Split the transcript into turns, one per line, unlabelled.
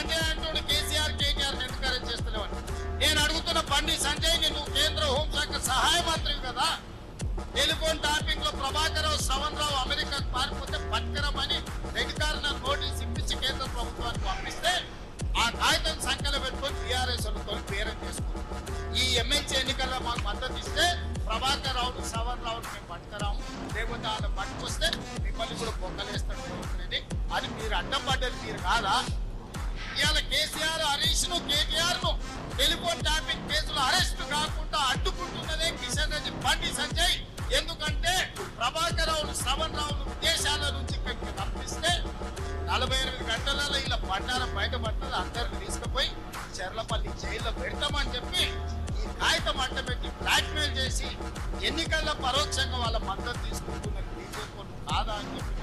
సంజయ్ అంటూ కేసీఆర్ కేటీఆర్ ఎంకరేజ్ చేస్తలేవని నేను అడుగుతున్న బండి సంజయ్ నువ్వు కేంద్ర హోంశాఖ సహాయ మంత్రివి కదా. టెలిఫోన్ టాపింగ్లో ప్రభాకర్ రావు శ్రవణ్ రావు అమెరికాకు పారిపోతే పట్టుకరమని అధికారుల నోటీస్ ఇప్పించి కేంద్ర ప్రభుత్వానికి పంపిస్తే ఆ కాగితం సంఖ్యలో పెట్టుకొని టీఆర్ఎస్ అనుకొని పేరం చేసుకుంది. ఈ ఎమ్మెల్సీ ఎన్నికల్లో మాకు మద్దతు ఇస్తే ప్రభాకర్ రావు శ్రవణ్ రావు మేము పట్టుకరాము. లేకపోతే ఆయన పట్టుకొస్తే మిమ్మల్ని కూడా బొక్కలేస్తాడు అని అది మీరు అడ్డం పడ్డది మీరు కాదా? ఇవాళ కేసీఆర్ హరీష్ను కేటీఆర్ను టెలిఫోన్ ట్యాపింగ్ కేసులో అరెస్ట్ కాకుండా అడ్డుకుంటున్నదే కిషన్ రెడ్డి. బండి సంజయ్ ఎందుకంటే ప్రభాకర్ రావును శ్రవణ్ రావును విదేశాల నుంచి ఇక్కడికి పంపిస్తే నలభై ఎనిమిది గంటలలో ఇలా బండారం బయటపడుతుంది అందరిని తీసుకుపోయి చెర్లపల్లి జైల్లో పెడతామని చెప్పి ఈ కాగితం అడ్డపెట్టి బ్లాక్మెయిల్ చేసి ఎన్నికల్లో పరోక్షంగా వాళ్ళ మద్దతు తీసుకుంటున్న బీజేపీ కాదా అని చెప్పి